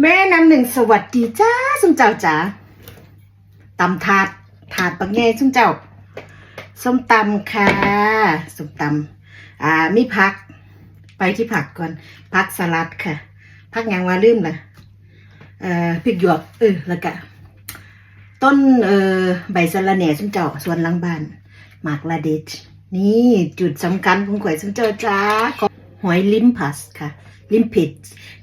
แม่น้ำหนึ่งสวัสดีจ้าสุมเจ้าจ๋าตำถาดถาดปังแง่สุมเจ้า ส้มตำค่ะส้มตำอ่ามีผัก ไปที่ผักก่อนผักสลัดค่ะผักยังว่าลืมล่ะเอ่อพริกหยวกเออแล้วก็ต้นเอ่อใบสะระแหน่สุมเจ้าสวนหลังบ้านหมากลาเดชนี่จุดสำคัญของข่อยสุมเจ้าจ้าหอยลิมพัสค่ะ ลิมพิด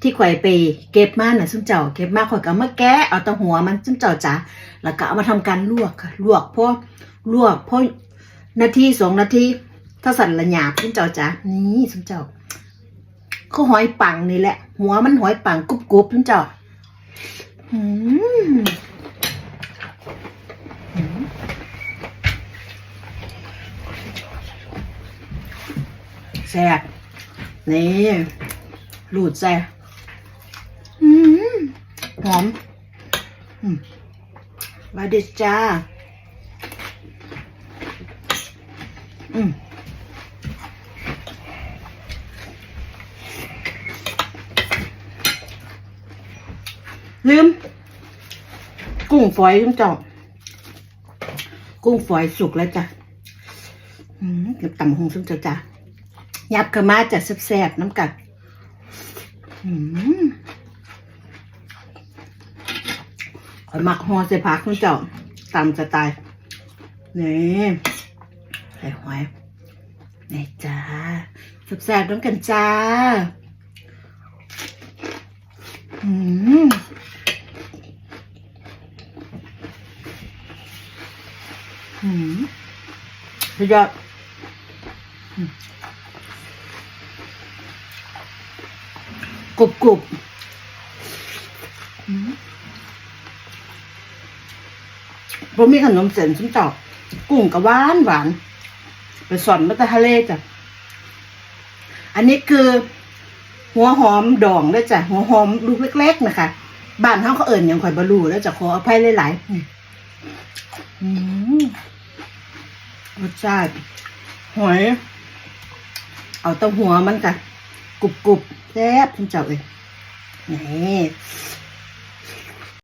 ที่ข่อยไปเก็บมาน่ะซุมเจ้าเก็บมาข่อยก็เอามาแกะเอาตะหัวมันซุมเจ้าจ้าแล้วก็เอามาทำการลวกค่ะลวกเพราะลวกเพราะนาทีสองนาทีถ้าสั่นละหยาบซุมเจ้าจ้านี่ซุมเจ้าเขาหอยปังนี่แหละ หัวมันหอยปังกรุบกรุบซุมเจ้าอืมอืมแซ่บนี่ หลูดแซ่บอืมหอมอืมมาเด็ดจ้า อืมลืม กุ้งฝอยคุณเจ้ากุ้งฝอยสุกแล้วจ้ะอืมเก็บตำหงซึ่งเจ้าจ้ะยับเข้ามาจะแซ่บๆน้ำกัดอืม ขอยหมักหอใส่ผักคุณเจ้าตามสไตล์นี่ใส่หอยนี่จ้าแซ่บๆน้ำกันจ้า อืมอืมสุดยอดอืมก รุบกรุบผมมีขนมเส้นซุ้มจาะกุ้งกับหวานหวานไปสอนมาต่ทะเลจ้ะ อันนี้คือ หัวหอมดองด้วยจ้ะ หัวหอมลูกเล็ก ๆ นะคะ บ้านเขาเขาเอิ่นอย่างข่อยบรูแล้วจะขออภัยหลายๆอือืมรสชาติหอย เอาต้หัวมันกะ กรุบกรุบแซ่บคุณเจ้าเอ้ยนี่